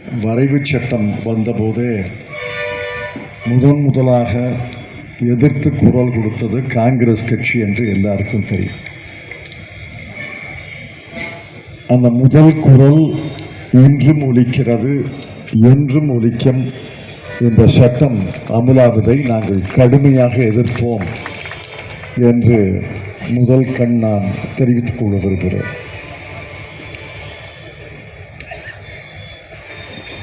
வரைவு சட்டம் வந்தபோதே முதன் முதலாக எதிர்த்து குரல் கொடுத்தது காங்கிரஸ் கட்சி என்று எல்லாருக்கும் தெரியும். அந்த முதல் குரல் இன்றும் ஒலிக்கிறது என்றும் ஒலிக்கும் இந்த சட்டம் அமுலாவதை நாங்கள் கடுமையாக எதிர்ப்போம் என்று முதல் கண் நான் தெரிவித்துக் கொள்ள விரும்புகிறேன்.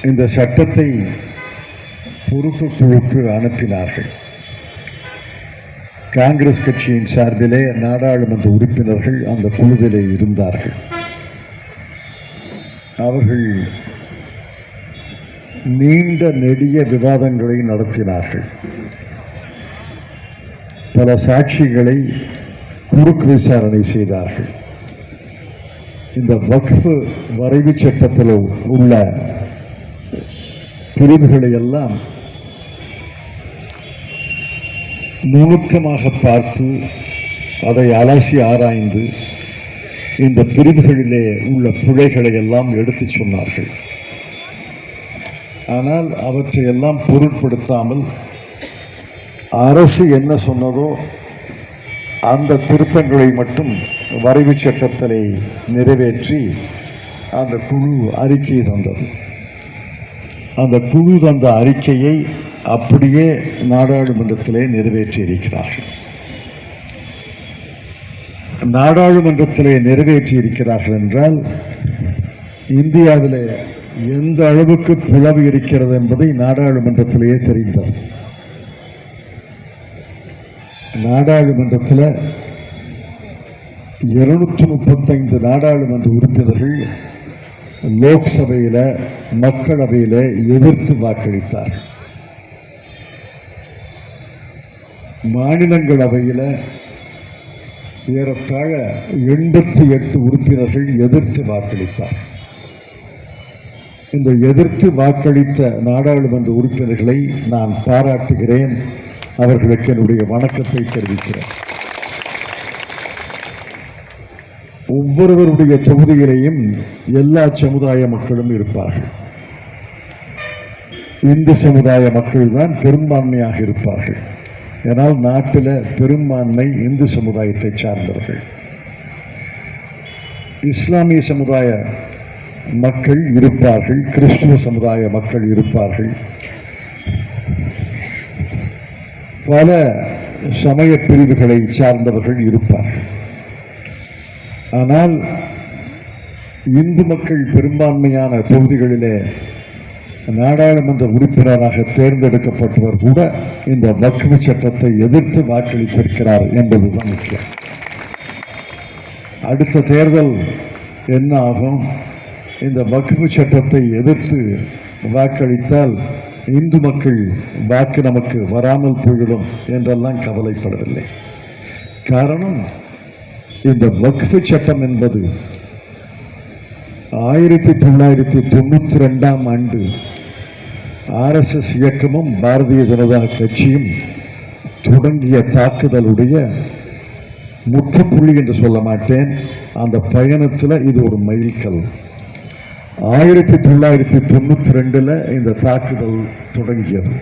இந்த சட்டத்தை பொறுப்பு குழுக்கு அனுப்பினார்கள். காங்கிரஸ் கட்சியின் சார்பிலே நாடாளுமன்ற உறுப்பினர்கள் அந்த குழுவிலே இருந்தார்கள். அவர்கள் நீண்ட நெடிய விவாதங்களை நடத்தினார்கள். பல சாட்சிகளை குறுக்கு விசாரணை செய்தார்கள். இந்த வக்ஃபு வரைவு சட்டத்தில் உள்ள பிரிவுகளை எல்லாம் நுணுக்கமாக பார்த்து அதை அலசி ஆராய்ந்து இந்த பிரிவுகளிலே உள்ள பிழைகளை எல்லாம் எடுத்து சொன்னார்கள். ஆனால் அவற்றை எல்லாம் பொருட்படுத்தாமல் அரசு என்ன சொன்னதோ அந்த திருத்தங்களை மட்டும் வரைவு சட்டத்திலே நிறைவேற்றி அந்த குழு அறிக்கையை தந்தது. அந்த குழு தந்த அறிக்கையை அப்படியே நாடாளுமன்றத்திலே நிறைவேற்றி இருக்கிறார்கள் நாடாளுமன்றத்திலே நிறைவேற்றி இருக்கிறார்கள் என்றால் இந்தியாவிலே எந்த அளவுக்கு பிளவு இருக்கிறது என்பதை நாடாளுமன்றத்திலேயே தெரிந்தது. நாடாளுமன்றத்தில் இருநூற்றி முப்பத்தைந்து நாடாளுமன்ற உறுப்பினர்கள் லோக்சபையில் மக்களவையில் எதிர்த்து வாக்களித்தார். மாநிலங்களவையில் ஏறத்தாழ எண்பத்தி எட்டு உறுப்பினர்கள் எதிர்த்து வாக்களித்தார். இந்த எதிர்த்து வாக்களித்த நாடாளுமன்ற உறுப்பினர்களை நான் பாராட்டுகிறேன். அவர்களுக்கு என்னுடைய வணக்கத்தை தெரிவிக்கிறேன். ஒவ்வொருவருடைய தொகுதியிலையும் எல்லா சமுதாய மக்களும் இருப்பார்கள். இந்து சமுதாய மக்கள் தான் பெரும்பான்மையாக இருப்பார்கள். ஏனால் நாட்டில் பெரும்பான்மை இந்து சமுதாயத்தை சார்ந்தவர்கள். இஸ்லாமிய சமுதாய மக்கள் இருப்பார்கள் கிறிஸ்துவ சமுதாய மக்கள் இருப்பார்கள். பல சமய பிரிவுகளை சார்ந்தவர்கள் இருப்பார்கள். ஆனால் இந்து மக்கள் பெரும்பான்மையான தொகுதிகளிலே நாடாளுமன்ற உறுப்பினராக தேர்ந்தெடுக்கப்பட்டவர் கூட இந்த வக்ஃபு சட்டத்தை எதிர்த்து வாக்களித்திருக்கிறார் என்பதுதான் முக்கியம். அடுத்த தேர்தல் என்ன ஆகும்? இந்த வக்ஃபு சட்டத்தை எதிர்த்து வாக்களித்தால் இந்து மக்கள் வாக்கு நமக்கு வராமல் போய்விடும் என்றெல்லாம் கவலைப்படவில்லை. காரணம் இந்த வக்ஃபு சட்டம் என்பது ஆயிரத்தி தொள்ளாயிரத்தி தொண்ணூற்றி ரெண்டாம் ஆண்டு ஆர்எஸ்எஸ் இயக்கமும் பாரதிய ஜனதா கட்சியும் தொடங்கிய தாக்குதலுடைய முற்றுப்புள்ளி என்று சொல்ல மாட்டேன். அந்த பயணத்தில் இது ஒரு மைல்கல். ஆயிரத்தி தொள்ளாயிரத்தி தொண்ணூற்றி ரெண்டில் இந்த தாக்குதல் தொடங்கியது.